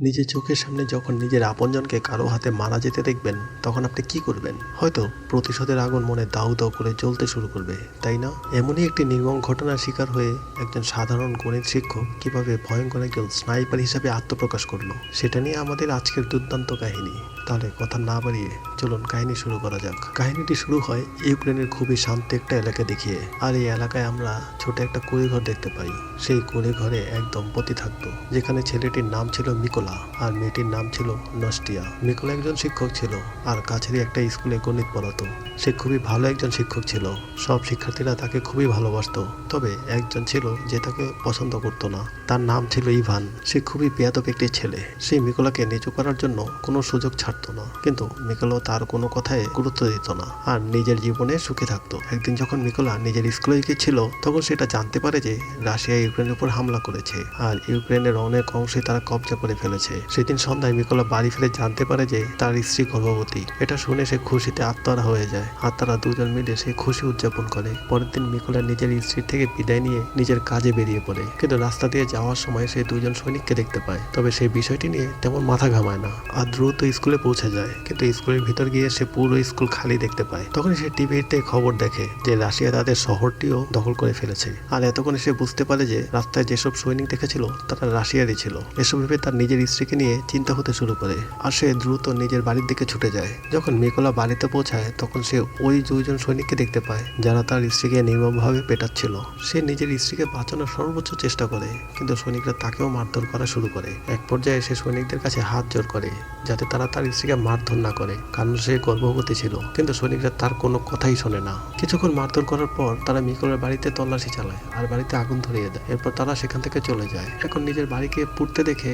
নিজের চোখের সামনে যখন নিজের আপনজনকে কারও হাতে মারা যেতে দেখবেন, তখন আপনি কি করবেন? হয়তো প্রতিশোধের আগুন মনে দাউ দাউ করে জ্বলতে শুরু করবে, তাই না? এমনই একটি নির্মম ঘটনার শিকার হয়ে একজন সাধারণ গণিত শিক্ষক কীভাবে ভয়ঙ্কর একজন স্নাইপার হিসাবে আত্মপ্রকাশ করল, সেটা নিয়ে আমাদের আজকের দুর্দান্ত কাহিনী। তাহলে কথা না বাড়িয়ে চলুন কাহিনী শুরু করা যাক। কাহিনীটি শুরু হয় ইউক্রেনের খুবই শান্ত একটা এলাকা দেখিয়ে, আর এই এলাকায় আমরা ছোট একটা কুড়িঘর দেখতে পাই। সেই কুড়িঘরে এক দম্পতি থাকতো, যেখানে ছেলেটির নাম ছিল মিকোলা আর মেয়েটির নাম ছিল নস্টিয়া মিকোলা একজন শিক্ষক ছিল, আর কাছেরই একটা স্কুলে গণিত পড়াতো। সে খুবই ভালো একজন শিক্ষক ছিল। সব শিক্ষার্থীরা তাকে খুবই ভালোবাসতো। তবে একজন ছিল যে তাকে পছন্দ করতো না। তার নাম ছিল ইভান। সে খুবই বেয়াদব একটি ছেলে। সেই মিকোলাকে নিচু করার জন্য কোনো সুযোগ ছাড়তো না। কিন্তু মিকোলা তার কোনো কথায় গুরুত্ব দিত না, আর নিজের জীবনে সুখে থাকতো। একদিন যখন মিকোলা নিজের স্কুলে গিয়েছিল, তখন সেটা জানতে পারে যে রাশিয়া ইউক্রেনের উপর হামলা করেছে। আর ইউক্রেনের অনেক অংশে তারা কবজা করে ফেলেছে সেদিন সন্ধ্যায় মিকোলা বাড়ি ফিরে জানতে পারে যে তার স্ত্রী গর্ভবতী। এটা শুনে সে খুশিতে আত্মহারা হয়ে যায়। আর তারা দুজন মিলে সে খুশি উদযাপন করে। পরের দিন মিকোলা নিজের স্ত্রীর থেকে বিদায় নিয়ে নিজের কাজে বেরিয়ে পড়ে। কিন্তু রাস্তা দিয়ে যাওয়ার সময় সে দুজন সৈনিককে দেখতে পায়। তবে সেই বিষয়টি নিয়ে তেমন মাথা ঘামায় না আর দ্রুত স্কুলে পৌঁছে যায়। কিন্তু স্কুলের ভিতর গিয়ে সে পুরো স্কুল খালি দেখতে পায়। তখন সে টিভিতে খবর দেখে যে রাশিয়া তাদের শহরটিও দখল করে ফেলেছে। আর এতক্ষণে সে বুঝতে পারে যে রাস্তায় যেসব সৈনিক দেখেছিল, তারা রাশিয়ারই ছিল। এসব ভেবে তার নিজের স্ত্রীকে নিয়ে চিন্তা হতে শুরু করে আর সে দ্রুত নিজের বাড়ির দিকে ছুটে যায়। যখন মিকোলা বাড়িতে পৌঁছায়, তখন সে ওই দুইজন সৈনিককে দেখতে পায়, যারা তার স্ত্রীকে নির্মমভাবে পেটাচ্ছিল। সে নিজের স্ত্রীকে বাঁচানোর সর্বোচ্চ চেষ্টা করে, কিন্তু সৈনিকরা তাকেও মারধর করা শুরু করে। এক পর্যায়ে সে সৈনিকদের কাছে হাত জোর করে, যাতে তারা তার স্ত্রীকে মারধর না করে, কারণ সে গর্ভবতী ছিল। কিন্তু সৈনিকরা তার কোনো কথাই শোনে না। কিছুক্ষণ মারধর করার পর তারা মিকলের বাড়িতে তল্লাশি চালায় আর বাড়িতে আগুন ধরিয়ে দেয়। এরপর তারা সেখান থেকে চলে যায়। এখন নিজের বাড়িকে পুড়তে দেখে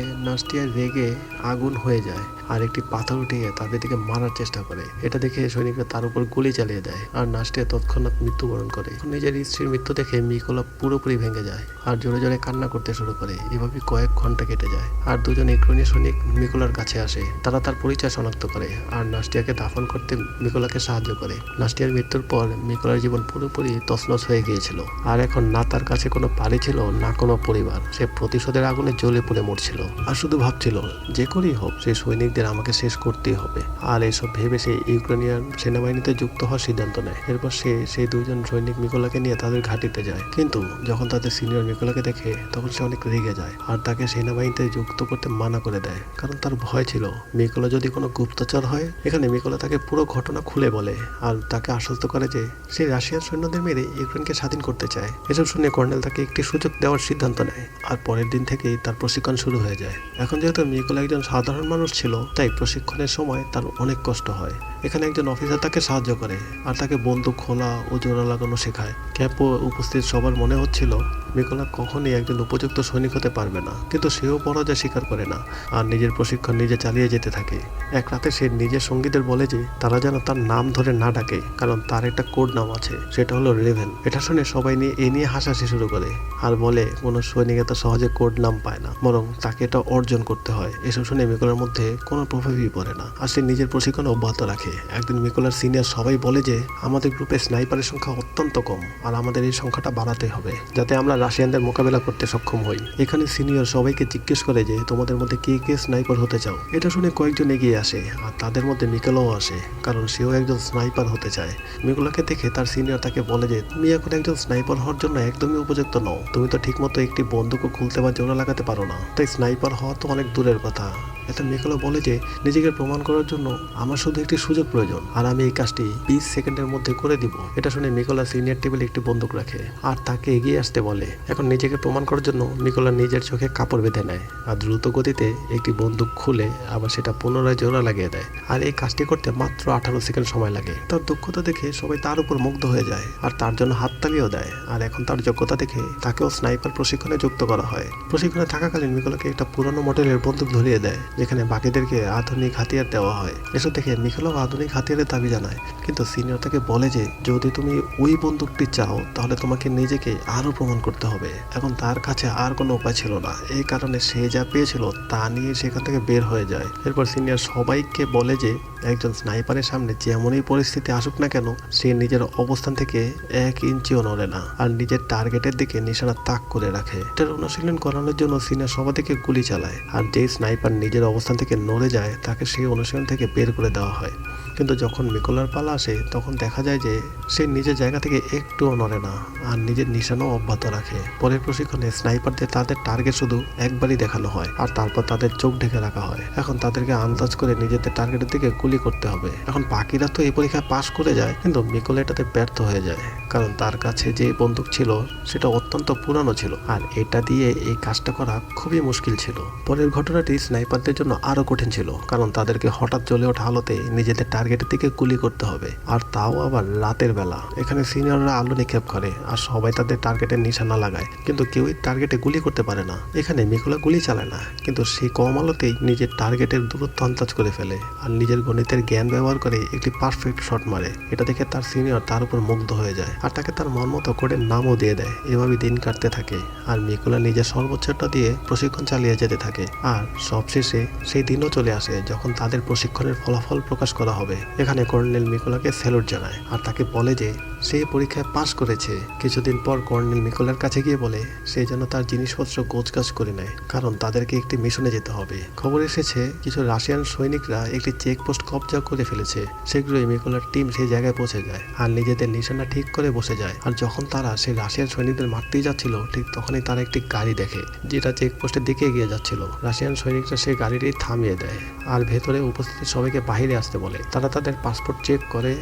নাস্টিয়া রেগে আগুন হয়ে যায় আর একটি পাথর উঠিয়ে তাদের দিকে মারার চেষ্টা করে। এটা দেখে সৈনিকরা তার উপর গুলি চালিয়ে দেয় আর নাস্টিয়া তৎক্ষণাৎ মৃত্যুবরণ করে। নিজের স্ত্রীর মৃত্যু দেখে মিকোলা পুরোপুরি ভেঙে যায় আর জোরে জোরে কান্না করতে শুরু করে। এভাবে কয়েক ঘণ্টা কেটে যায় আর দুজন ইউক্রেনীয় সৈনিক মিকোলার কাছে আসে। তারা তার পরিচয় শনাক্ত করে আর নাস্টিয়াকে দাফন করতে মিকোলাকে সাহায্য করে। নাস্টিয়ার মৃত্যুর পর মিকোলার জীবন পুরোপুরি তছনছ হয়ে গিয়েছিল। আর এখন না তার কাছে কোনো বাড়ি ছিল, না কোনো পরিবার। সে প্রতিশোধের আগুনে জ্বলে পড়ে মরছিল। আর শুধু ভাবছিল, যে করেই হোক সেই সৈনিকদের আমাকে শেষ করতেই হবে। আর এসব ভেবে সে ইউক্রেনিয়ান সেনাবাহিনীতে যুক্ত হওয়ার সিদ্ধান্ত নেয়। এরপর সে, সেই দুজন সৈনিক মিকোলাকে নিয়ে তাদের ঘাঁটিতে যায়। কিন্তু যখন তাদের সিনিয়র মিকোলাকে দেখে, তখন সে অনেক রেগে যায় আর তাকে সেনাবাহিনীতে যুক্ত করতে মানা করে দেয়। কারণ তার ভয় ছিল, মিকোলা যদি কোনো গুপ্তচর হয়, এখানে মিকোলা তাকে পুরো ঘটনা খুলে বলে আর তাকে আশ্বস্ত করে যে সে রাশিয়ার সৈন্যদের মেরে ইউক্রেনকে স্বাধীন করতে চায়। এসব শুনে কর্নেল তাকে একটি সুযোগ দেওয়ার সিদ্ধান্ত নেয় আর পরের দিন থেকেই তার প্রশিক্ষণ শুরু হয়ে যায়। এখন যেহেতু মিকোলা একজন সাধারণ মানুষ ছিল, তাই প্রশিক্ষণের সময় তার অনেক কষ্ট হয়। এখানে একজন অফিসার তাকে সাহায্য করে আর তাকে বন্দুক, খোলা ও জোড়া লাগানো শেখায়। ক্যাম্পও উপস্থিত সবার মনে হচ্ছিল মিকোলা কখনই একজন উপযুক্ত সৈনিক হতে পারবে না, কিন্তু সেও পরাজয় স্বীকার করে না আর নিজের প্রশিক্ষণ নিজে চালিয়ে যেতে থাকে। এক রাতে সে নিজের সঙ্গীদের বলে যে, তারা যেন তার নাম ধরে না ডাকে, কারণ তার একটা কোড নাম আছে, সেটা হলো রেভেন এটা শুনে সবাই নিয়ে এ নিয়ে হাসাহাসি শুরু করে আর বলে, কোনো সৈনিক এত সহজে কোড নাম পায় না, বরং তাকে এটা অর্জন করতে হয়। এসব শুনে মিকোলার মধ্যে কোনো প্রভাবই পড়ে না। আর সে নিজের প্রশিক্ষণ অব্যাহত রাখে। একদিন মিকোলার সিনিয়র সবাই বলে যে, আমাদের গ্রুপে স্নাইপারের সংখ্যা অত্যন্ত কম আর আমাদের এই সংখ্যাটা বাড়াতে হবে, যাতে আমরা রাশিয়ানদের মোকাবেলা করতে সক্ষম হই। এখানে সিনিয়র সবাইকে জিজ্ঞেস করে যে, তোমাদের মধ্যে কে কে স্নাইপার হতে চাও? এটা শুনে কয়েকজন এগিয়ে আসে আর তাদের মধ্যে মিকেলও আসে, কারণ সেও একজন স্নাইপার হতে চায়। মিকুলাকে দেখে তার সিনিয়র তাকে বলে যে, তুমি এখন একজন স্নাইপার হওয়ার জন্য একদমই উপযুক্ত নও। তুমি তো ঠিকমতো একটি বন্দুকও খুলতে বা জোড়া লাগাতে পারো না। তাই স্নাইপার হওয়া তো অনেক দূরের কথা। এতে মিকোলা বলে যে, নিজেকে প্রমাণ করার জন্য আমার শুধু একটি সুযোগ প্রয়োজন, আর আমি এই কাজটি বিশ সেকেন্ডের মধ্যে করে দিব। এটা শুনে মিকোলা সিনিয়র টেবিলে একটি বন্দুক রাখে, আর তাকে এগিয়ে আসতে বলে। এখন নিজেকে প্রমাণ করার জন্য মিকোলা নিজের চোখে কাপড় বেঁধে নেয়, আর দ্রুত গতিতে একটি বন্দুক খুলে আবার সেটা পুনরায় জোড়া লাগিয়ে দেয়। আর এই কাজটি করতে মাত্র আঠারো সেকেন্ড সময় লাগে। তার দক্ষতা দেখে সবাই তার উপর মুগ্ধ হয়ে যায়, আর তার জন্য হাততালিও দেয়। আর এখন তার যোগ্যতা দেখে তাকেও স্নাইপার প্রশিক্ষণে যুক্ত করা হয়। প্রশিক্ষণে থাকাকালীন মিকোলাকে একটা পুরনো মডেলের বন্দুক ধরিয়ে দেয়, যেখানে বাকিদেরকে আধুনিক হাতিয়ার দেওয়া হয়। এসব দেখে মিকেলও আধুনিক হাতিয়ারের দাবি জানায়। কিন্তু সিনিয়র তাকে বলে যে, যদি তুমি ওই বন্দুকটি চাও, তাহলে তোমাকে নিজেকে আরও প্রমাণ করতে হবে। এখন তার কাছে আর কোনো উপায় ছিল না। এই কারণে সে যা পেয়েছিল, তা নিয়ে সেখান থেকে বের হয়ে যায়। এরপর সিনিয়র সবাইকে বলে যে, একজন স্নাইপারের সামনে যেমনই পরিস্থিতি আসুক না কেন, সে নিজের অবস্থান থেকে এক ইঞ্চিও নড়ে না, আর নিজের টার্গেটের দিকে নিশানা তাক করে রাখে। এটার অনুশীলন করানোর জন্য সিনিয়র সবার দিকে গুলি চালায়। আর যেই স্নাইপার নিজের অবস্থান থেকে নড়ে যায়, তাকে সেই অনুশীলন থেকে বের করে দেওয়া হয়। কিন্তু যখন মিকোলার পালা আসে, তখন দেখা যায় যে সে নিজের জায়গা থেকে একটুও নড়ে না আর নিজের নিশানাও অব্যাহত রাখে। পরের প্রশিক্ষণে স্নাইপারদের তাদের টার্গেট শুধু একবারই দেখানো হয় আর তারপর তাদের চোখ ঢেকে রাখা হয়। এখন তাদেরকে আন্দাজ করে নিজেদের টার্গেটের দিকে গুলি করতে হবে। এখন বাকিরা তো এই পরীক্ষায় পাশ করে যায়, কিন্তু মিকোলা এটাতে ব্যর্থ হয়ে যায়। কারণ তার কাছে যে বন্দুক ছিল, সেটা অত্যন্ত পুরানো ছিল আর এটা দিয়ে এই কাজটা করা খুবই মুশকিল ছিল। পরের ঘটনাটি স্নাইপারদের জন্য আরও কঠিন ছিল, কারণ তাদেরকে হঠাৎ জ্বলে ওঠা আলোতে নিজেদের টার্গেটের দিকে গুলি করতে হবে। আর তাও আবার রাতের বেলা। এখানে সিনিয়ররা আলো নিক্ষেপ করে আর সবাই তাদের টার্গেটের নিশানা লাগায়। কিন্তু কেউই টার্গেটে গুলি করতে পারে না। এখানে মিকুলা গুলি চালায় না। কিন্তু সে কম আলোতেই নিজের টার্গেটের দূরত্ব আন্দাজ করে ফেলে। আর নিজের গণিতের জ্ঞান ব্যবহার করে একটি পারফেক্ট শট মারে। এটা দেখে তার সিনিয়র তার উপর মুগ্ধ হয়ে যায়। আর তাকে তার মন মতো করে নামও দিয়ে দেয়। এভাবে দিন কাটতে থাকে। আর মিকুলা নিজের সর্বোচ্চটা দিয়ে প্রশিক্ষণ চালিয়ে যেতে থাকে। আর সবশেষে সেই দিনও চলে আসে যখন তাদের প্রশিক্ষণের ফলাফল প্রকাশ করা হবে। এখানে কর্নেল মিকোলাকে স্যালুট জানায় আর তাকে বলে যে সে পরীক্ষায় পাশ করেছে। কিছুদিন পর কর্নেল মিকুলার কাছে গিয়ে বলে, সে যেন তার জিনিসপত্র গোছগাছ করে নেয়, কারণ তাদেরকে একটি মিশনে যেতে হবে। খবর এসেছে, কিছু রাশিয়ান সৈনিকরা একটি চেকপোস্ট কবজা করে ফেলেছে। শীঘ্রই মিকুলার টিম সেই জায়গায় পৌঁছে যায়, আর নিজেদের নিশানা ঠিক করে বসে যায়। আর যখন তারা সেই রাশিয়ান সৈনিকদের মারতেই যাচ্ছিল, ঠিক তখনই তারা একটি গাড়ি দেখে, যেটা চেকপোস্টের দিকে এগিয়ে যাচ্ছিল। রাশিয়ান সৈনিকরা সেই গাড়িটি থামিয়ে দেয়, আর ভেতরে উপস্থিত সবাইকে বাইরে আসতে বলে। তারা তাদের পাসপোর্ট চেক করে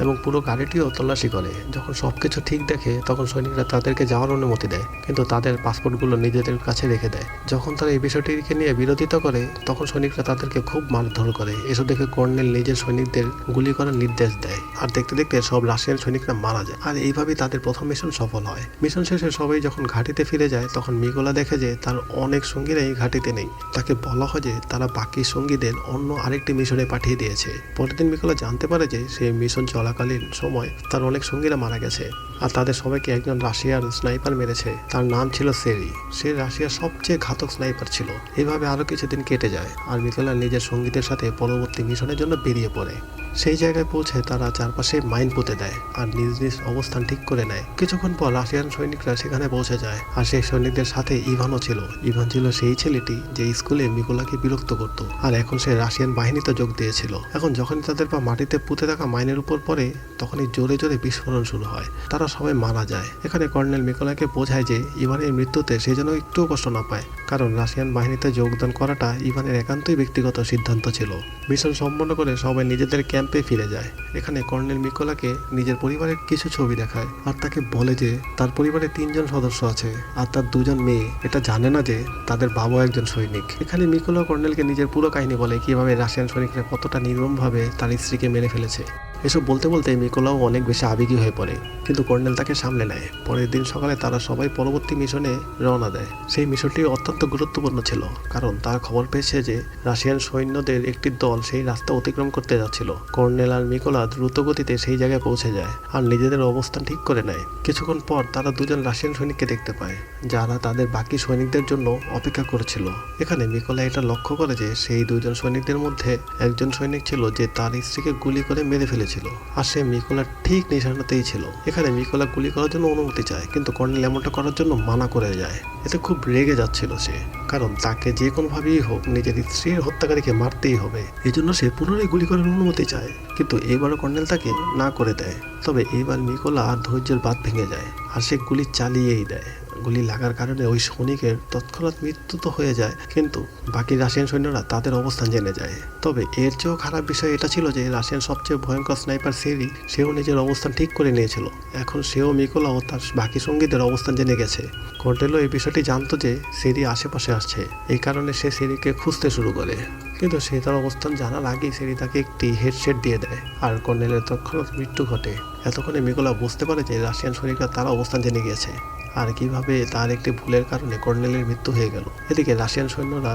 এবং পুরো গাড়িটিও তল্লাশি করে। যখন সবকিছু ঠিক দেখে, তখন সৈনিকরা তাদেরকে যাওয়ার অনুমতি দেয়, কিন্তু তাদের পাসপোর্টগুলো নিজেদের কাছে রেখে দেয়। যখন তারা এই বিষয়টিকে নিয়ে বিরোধিতা করে, তখন সৈনিকরা তাদেরকে খুব মারধর করে। এসব দেখে কর্নেল নিজের সৈনিকদের গুলি করার নির্দেশ দেয়। আর দেখতে দেখতে সব রাশিয়ান সৈনিকরা মারা যায়। আর এইভাবেই তাদের প্রথম মিশন সফল হয়। মিশন শেষে সবাই যখন ঘাটিতে ফিরে যায়, তখন মিগোলা দেখে যে তার অনেক সঙ্গীরা এই ঘাটিতে নেই। তাকে বলা হয় যে তারা বাকি সঙ্গীদের অন্য আরেকটি মিশনে পাঠিয়ে দিয়েছে। পরের দিন মিকোলা জানতে পারে যে সেই মিশন চলাকালীন সময় তার অনেক সঙ্গীরা মারা গেছে আর তাদের সবাইকে একজন রাশিয়ার স্নাইপার মেরেছে। তার নাম ছিল সেরি। সে রাশিয়ার সবচেয়ে ঘাতক স্নাইপার ছিল। এভাবে আরও কিছুদিন কেটে যায় আর মিকোলা নিজের সঙ্গীদের সাথে পরবর্তী মিশনের জন্য বেরিয়ে পড়ে। সেই জায়গায় পৌঁছে তারা চারপাশে মাইন পুঁতে দেয় আর নিজ নিজ অবস্থান ঠিক করে নেয়। কিছুক্ষণ পর রাশিয়ান সৈনিকরা সেখানে পৌঁছে যায়। আর সেই সৈনিকদের সাথে ইভানও ছিল। ইভান ছিল সেই ছেলেটি যে স্কুলে মিকোলাকে বিরক্ত করত। আর এখন সে রাশিয়ান বাহিনীতে যোগ দিয়েছিল। এখন যখনই তাদের পা মাটিতে পুঁতে থাকা মাইনের উপর পড়ে, তখনই জোরে জোরে বিস্ফোরণ শুরু হয়। তারা সবাই মারা যায়। এখানে কর্নেল মিকোলাকে বোঝায় যে ইভানের মৃত্যুতে সে যেন একটুও কষ্ট না পায়। কারণ রাশিয়ান বাহিনীতে যোগদান করাটা ইভানের একান্তই ব্যক্তিগত সিদ্ধান্ত ছিল। মিশন সম্পন্ন করে সবাই নিজেদের ক্যাম্পে ফিরে যায়। এখানে কর্নেল মিকোলাকে নিজের পরিবারের কিছু ছবি দেখায় আর তাকে বলে যে তার পরিবারে তিনজন সদস্য আছে আর তার দুজন মেয়ে। এটা জানে না যে তাদের বাবা একজন সৈনিক। এখানে মিকোলা কর্নেলকে নিজের পুরো কাহিনী বলে কীভাবে রাশিয়ান সৈনিকরা কতটা নির্মমভাবে তার স্ত্রীকে মেরে ফেলেছে। এসব বলতে বলতে মিকোলাও অনেক বেশি আবেগী হয়ে পড়ে, কিন্তু কর্নেল তাকে সামলে নেয়। পরের দিন সকালে তারা সবাই পরবর্তী মিশনে রওনা দেয়। সেই মিশনটি অত্যন্ত গুরুত্বপূর্ণ ছিল, কারণ তারা খবর পেয়েছে যে রাশিয়ান সৈন্যদের একটি দল সেই রাস্তা অতিক্রম করতে যাচ্ছিল। কর্নেল আর মিকোলা দ্রুত গতিতে সেই জায়গায় পৌঁছে যায় আর নিজেদের অবস্থান ঠিক করে নেয়। কিছুক্ষণ পর তারা দুজন রাশিয়ান সৈনিককে দেখতে পায়, যারা তাদের বাকি সৈনিকদের জন্য অপেক্ষা করেছিল। এখানে মিকোলা এটা লক্ষ্য করে যে সেই দুজন সৈনিকদের মধ্যে একজন সৈনিক ছিল যে তার স্ত্রীকে গুলি করে মেরে ফেলেছিল আর সে মিকোলার ঠিক নিশানাতেই ছিল। এখানে মিকোলা গুলি করার জন্য অনুমতি চায়, কিন্তু কর্নেল এমনটা করার জন্য মানা করে যায়। এতে খুব রেগে যাচ্ছিল সে। কারণ তাকে যে কোনোভাবেই হোক নিজের স্ত্রীর হত্যাকারীকে মারতেই হবে। এই জন্য সে পুনরায় গুলি করার অনুমতি চায়, কিন্তু এবারও কর্নেল তাকে না করে দেয়। তবে এইবার মিকোলা আর ধৈর্যের বাদ ভেঙে যায় আর সে গুলি চালিয়েই দেয়। গুলি লাগার কারণে ওই সৈনিকের তৎক্ষণাৎ মৃত্যু তো হয়ে যায়, কিন্তু বাকি রাশিয়ান সৈন্যরা তাদের অবস্থান জেনে যায়। তবে এর চেয়েও খারাপ বিষয় এটা ছিল যে রাশিয়ান সবচেয়ে ভয়ঙ্কর স্নাইপার সেরি, সেও নিজের অবস্থান ঠিক করে নিয়েছিল। এখন সেও মিকোলা ও তার বাকি সঙ্গীদের অবস্থান জেনে গেছে। কর্টেলও এই বিষয়টি জানতো যে সেরি আশেপাশে আসছে। এই কারণে সে সিরিকে খুঁজতে শুরু করে। কিন্তু সে তার অবস্থান জানার আগেই সেরি তাকে একটি হেডসেট দিয়ে দেয়। আর কর্নেলের তৎক্ষণাৎ মৃত্যু ঘটে। এতক্ষণে মিকোলা বুঝতে পারে যে রাশিয়ান সৈনিকরা তার অবস্থান জেনে গিয়েছে। আর কীভাবে তার একটি ভুলের কারণে কর্নেলের মৃত্যু হয়ে গেল। এদিকে রাশিয়ান সৈন্যরা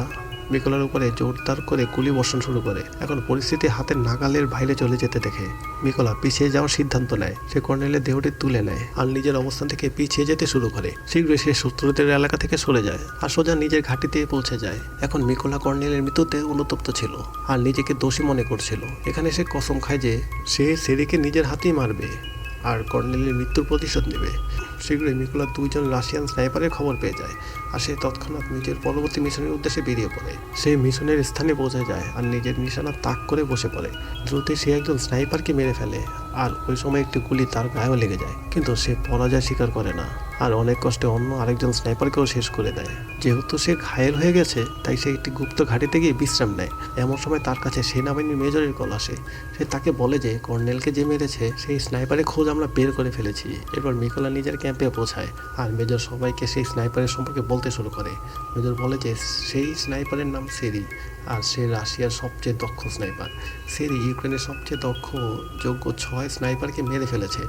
মিকোলার উপরে জোরদার করে গুলি বর্ষণ শুরু করে। এখন পরিস্থিতি হাতের নাগালের বাইরে চলে যেতে দেখে। মিকোলা পিছিয়ে যাওয়ার সিদ্ধান্ত নেয়। সে কর্নেলের দেহটি তুলে নেয় আর নিজের অবস্থান থেকে পিছিয়ে যেতে শুরু করে। শীঘ্রই সে শত্রুদের এলাকা থেকে সরে যায় আর সোজা নিজের ঘাটিতে পৌঁছে যায়। এখন মিকোলা কর্নেলের মৃত্যুতে অনুতপ্ত ছিল আর নিজেকে দোষী মনে করছিল। এখানে সে কসম খায় যে সে সেরিকে নিজের হাতেই মারবে। আর কর্নেলের মৃত্যুর প্রতিশোধ নেবে। শীঘ্রই মিকোলা দুইজন রাশিয়ান স্নাইপারের খবর পেয়ে যায় আর সে তৎক্ষণাৎ নিজের পরবর্তী মিশনের উদ্দেশ্যে বেরিয়ে পড়ে। সে মিশনের স্থানে পৌঁছে যায় আর নিজের নিশানা তাক করে বসে পড়ে। দ্রুতই সে একজন স্নাইপারকে মেরে ফেলে আর ওই সময় একটি গুলি তার গায়েও লেগে যায়, কিন্তু সে পরাজয় স্বীকার করে না। আর অনেক কষ্টে অন্য আরেকজন স্নাইপারকেও শেষ করে দেয়। যেহেতু সে ঘায়েল হয়ে গেছে, তাই সে একটি গুপ্ত ঘাটিতে গিয়ে বিশ্রাম নেয়। এমন সময় তার কাছে সেনাবাহিনীর মেজরের কল আসে। সে তাকে বলে যে, কর্নেলকে যে মেরেছে, সেই স্নাইপারের খোঁজ আমরা বের করে ফেলেছি। এরপর মিকোলা নিজের ক্যাম্পে পৌঁছায় আর মেজর সবাইকে সেই স্নাইপারের সম্পর্কে বলতে শুরু করে। মেজর বলে যে, সেই স্নাইপারের নাম সেরি। আর সে রাশিয়ার সবচেয়ে দক্ষ স্নাইপার। সেরি ইউক্রেনের সবচেয়ে দক্ষ, যোগ্য ছয় স্নাইপারকে মেরে ফেলেছে।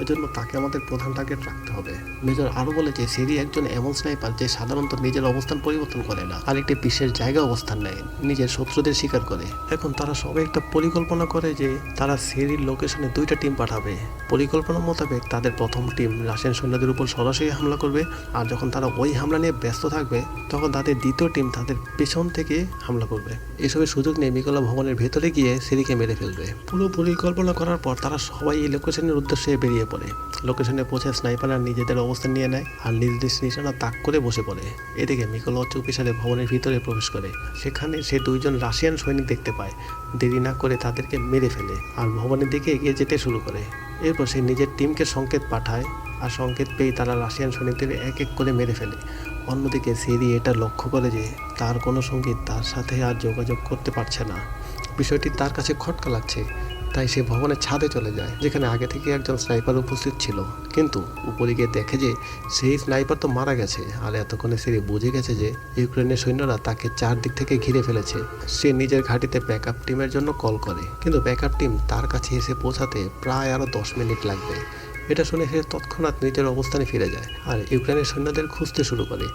এজন্য তাকে আমাদের প্রধান টার্গেট রাখতে হবে। মেজর আরও বলে যে সেরি একজন এমন স্নাইপার যে সাধারণত নিজের অবস্থান পরিবর্তন করে না, আর একটি বিশেষ জায়গা অবস্থান নেয়, নিজের শত্রুদের শিকার করে। এখন তারা সবাই একটা পরিকল্পনা করে যে তারা সেরির লোকেশনে দুইটা টিম পাঠাবে। পরিকল্পনা মোতাবেক তাদের প্রথম টিম রাশিয়ান সৈন্যদের উপর সরাসরি হামলা করবে, আর যখন তারা ওই হামলা নিয়ে ব্যস্ত থাকবে, তখন তাদের দ্বিতীয় টিম তাদের পেছন থেকে হামলা করবে। এসবের সুযোগ নিয়ে মিকোলা ভবনের ভেতরে গিয়ে সেরিকে মেরে ফেলবে। পুরো পরিকল্পনা করার পর তারা সবাই এই লোকেশনের উদ্দেশ্যে বেরিয়ে পড়ে। লোকেশনে পৌঁছে স্নাইপাররা নিজেদের অবস্থান নিয়ে নেয় আর নিজ নিজ নিশানা তাক করে বসে পড়ে। এদিকে মিকোলা চুপিসারে ভবনের ভিতরে প্রবেশ করে। সেখানে সে দুইজন রাশিয়ান সৈনিক দেখতে পায়। দেরি না করে তাদেরকে মেরে ফেলে আর ভবনের দিকে এগিয়ে যেতে শুরু করে। এরপর সে নিজের টিমকে সংকেত পাঠায় আর সংকেত পেয়ে তারা রাশিয়ান সৈনিকদের এক এক করে মেরে ফেলে। অন্যদিকে সেরি এটা লক্ষ্য করে যে তার কোনো সঙ্গী তার সাথে আর যোগাযোগ করতে পারছে না। বিষয়টি তার কাছে খটকা লাগছে, তাই সে ভবনের ছাদে চলে যায়, যেখানে আগে থেকে একজন স্নাইপার উপস্থিত ছিল। কিন্তু উপরে গিয়ে দেখে যে সেই স্নাইপার তো মারা গেছে, আর এতক্ষণে সে বুঝে গেছে যে ইউক্রেনের সৈন্যরা তাকে চারদিক থেকে ঘিরে ফেলেছে। সে নিজের ঘাঁটিতে ব্যাকআপ টিমের জন্য কল করে, কিন্তু ব্যাকআপ টিম তার কাছে এসে পৌঁছাতে প্রায় আরও দশ মিনিট লাগবে। এটা শুনে সে তৎক্ষণাৎ নিজের অবস্থানে ফিরে যায় আর ইউক্রেনের সৈন্যদের খুঁজতে শুরু করে।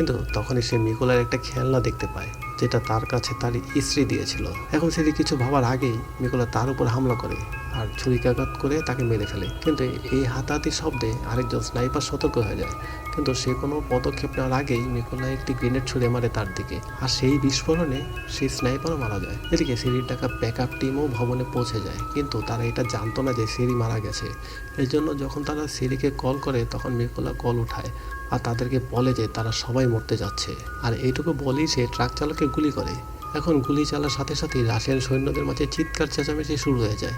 কিন্তু তখনই সে মিকোলার একটা খেলনা দেখতে পায়, যেটা তার কাছে তার স্ত্রী দিয়েছিল। এখন সেটি কিছু ভাবার আগেই মিকোলা তার উপর হামলা করে আর ছুরিকাঘাত করে তাকে মেরে ফেলে। কিন্তু এই হাতাহাতি শব্দে আরেকজন স্নাইপার সতর্ক হয়ে যায়। কিন্তু সে কোনো পদক্ষেপ নেওয়ার আগেই মিকোলা একটি গ্রেনেড ছুঁড়ে মারে তার দিকে। আর সেই বিস্ফোরণে সেই স্নাইপারও মারা যায়। এদিকে সিঁড়ির টাকা ব্যাকআপ টিমও ভবনে পৌঁছে যায়। কিন্তু তারা এটা জানতো না যে সিঁড়ি মারা গেছে। এই জন্য যখন তারা সিঁড়িকে কল করে, তখন মিকোলা কল উঠায়। আর তাদেরকে বলে যে তারা সবাই মরতে যাচ্ছে। আর এইটুকু বলেই সে ট্রাক চালককে গুলি করে। এখন গুলি চালার সাথে সাথেই রাশিয়ান সৈন্যদের মাঝে চিৎকার চেঁচামেচি শুরু হয়ে যায়।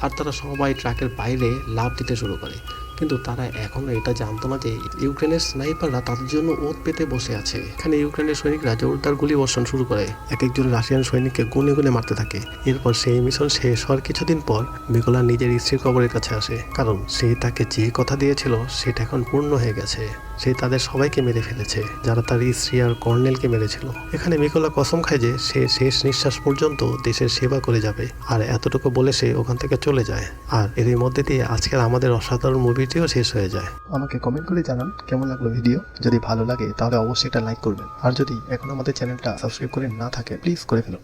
আর তারা সবাই ট্রাকের বাইরে লাভ দিতে শুরু করে। কিন্তু তারা এখনও এটা জানতো না যে ইউক্রেনের স্নাইপাররা তাদের জন্য ওত পেতে বসে আছে। এখানে ইউক্রেনের সৈনিকরা জোরদার গুলি বর্ষণ শুরু করে। এক একজন রাশিয়ান সৈনিককে গুনে গুনে মারতে থাকে। এরপর সেই মিশন শেষ হওয়ার কিছুদিন পর মিকোলা নিজের স্ত্রীর কবরের কাছে আসে। কারণ সে তাকে যে কথা দিয়েছিল সেটা এখন পূর্ণ হয়ে গেছে। সে তাদের সবাইকে মেরে ফেলেছে, যারা তার স্ত্রী আর কর্নেলকে মেরেছিল। এখানে মিকোলা কসম খায় যে সে শেষ নিঃশ্বাস পর্যন্ত দেশের সেবা করে যাবে। আর এতটুকু বলে সে ওখান থেকে চলে যায়। আর এরই মধ্যে দিয়ে আজকের আমাদের অসাধারণ মুভিটিও শেষ হয়ে যায়। আমাকে কমেন্ট করে জানান কেমন লাগল ভিডিও যদি ভালো লাগে তাহলে অবশ্যই এটা লাইক করবেন। আর যদি এখন আমাদের চ্যানেলটা সাবস্ক্রাইব করে না থাকে প্লিজ করে ফেলুন।